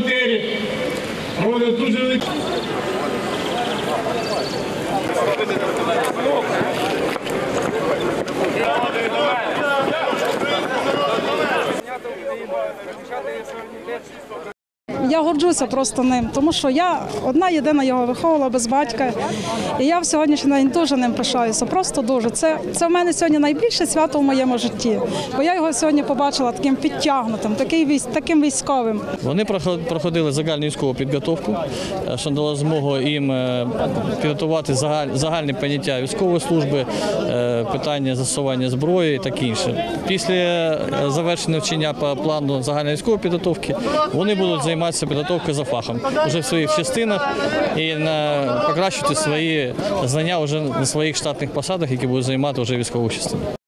волонтерів. Роблять дуже великі я горджуся просто ним, тому що я одна єдина його виховувала без батька. І я в сьогоднішній день дуже ним пишаюся. Просто дуже. Це, це в мене сьогодні найбільше свято в моєму житті. Бо я його сьогодні побачила таким підтягнутим, таким військовим. Вони проходили загальну військову підготовку, е, що дало змогу їм е, підготувати загаль- загальні поняття військової служби, е, питання застосування зброї і таке інше. Після завершення навчання по плану загальної військової підготовки вони будуть займатися підготовкою за фахом вже в своїх частинах і на покращити свої знання вже на своїх штатних посадах, які будуть займати вже військову частину.